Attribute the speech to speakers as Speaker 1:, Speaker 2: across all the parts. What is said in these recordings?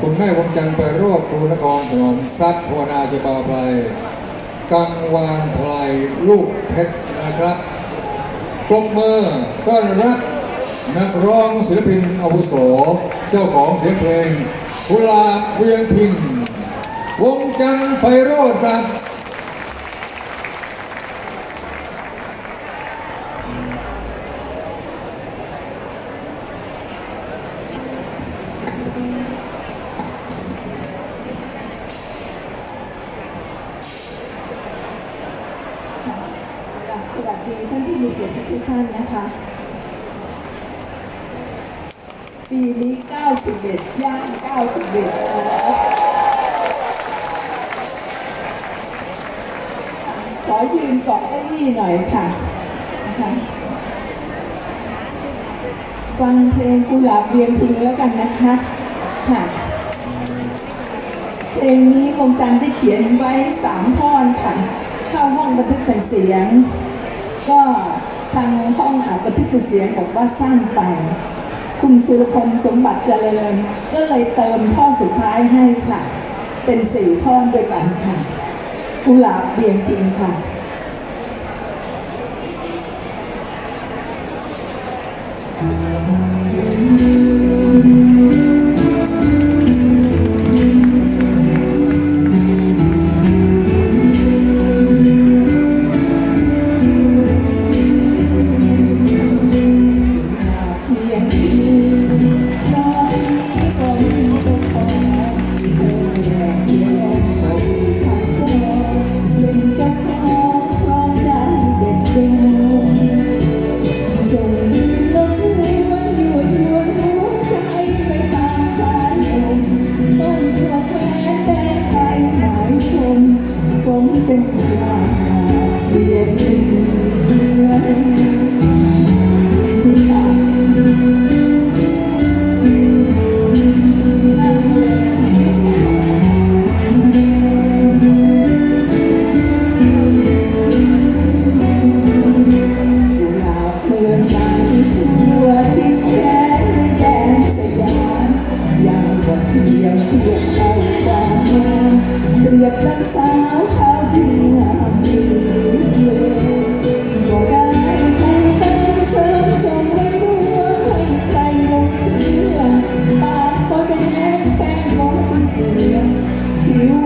Speaker 1: คุณแม่วงจันทร์ไปรวบครูนครถนอมทรัพย์ภาวนาจะปาไพรกังวานไพรลูกเพชรนะครับปรบมือต้อนรับนักร้องศิลปินอาวุโส เจ้าของเสียงเพลง พุลาเวียงพินวงจันทร์ไฟโรดครับ
Speaker 2: ส วัสดีท่านที่มีเกียรติทุกท่านนะคะ ปีนี้ 91 ย่าง 91แล้วขอยืนเกาะเก้าอี้หน่อยค่ะนะคะฟังเพลงกุหลาบเวียงพิงแล้วกันนะคะค่ะเพลงนี้วงจันทร์ได้เขียนไว้สามท่อนค่ะ เข้าห้องบันทึกเป็นเสียง ก็ทางห้องอัดบันทึกเสียงบอกว่าสั้นไปคุณสุรพงศ์สมบัติเจริญ ก็เลยเติมท่อนสุดท้ายให้ค่ะ เป็นสี่ท่อนด้วยกันค่ะกุหลาบเบียงพิงค่ะเ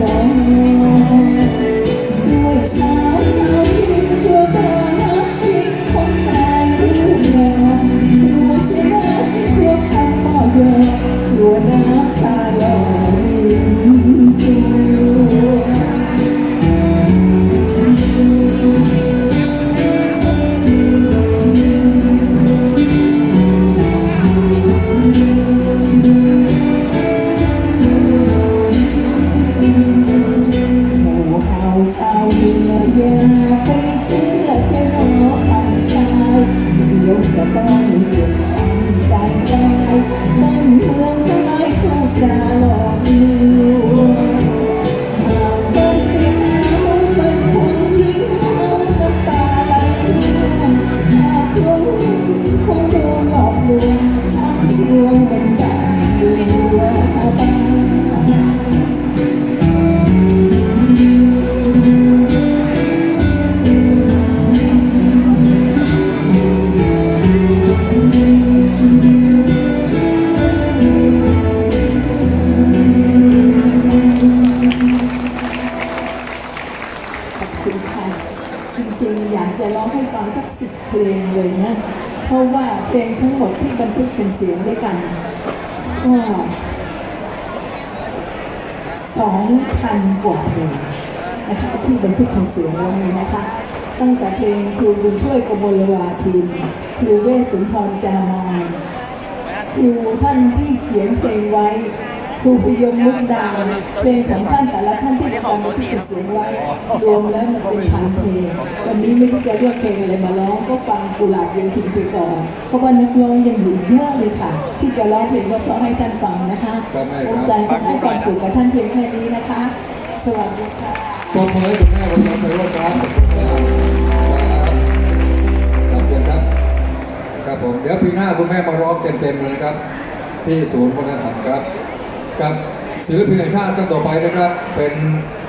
Speaker 2: ถ เดี๋ เพลงเลยนะเพราะว่าเพลงทั้งหมดที่บันทึกเป็นเสียงด้วยกันก็สองพันกว่าเพลงนะคะที่บันทึกเป็นเสียงไว้นะคะ ตั้งแต่เพลงครูบุญช่วยกมลวาทินครูเวสสุนทรจามอนครูท่านที่เขียนเพลงไว้ รูพยมมุกดาเพลงของท่านแต่ละท่านที่ประจำบันทึกเสียงไว้รวมแล้วมันเป็นพันเพลงวันนี้ไม่รู้จะเลือกเพลงอะไรมาร้องก็ฟังกุหลาบย็นพิงไปก่อนเพราะว่านักร้องยังอยู่เยอะเลยค่ะ ที่จะร้องเพลงเพราะให้ท่านฟังนะคะภูมิใจที่ให้ความสุขกับท่านเพียงแค่นี้นะคะ สวัสดีค่ะ
Speaker 1: ปรบมือให้คุณแม่วันนี้ไปร่วมครับขอบคุณครับครับครับผมเดี๋ยวปีหน้าคุณแม่มาร้องเต็มๆเลยนะครับ ที่ศูนย์วัฒนธรรมครับ กับศิลปินแห่งชาติท่านต่อไปนะครับ เป็น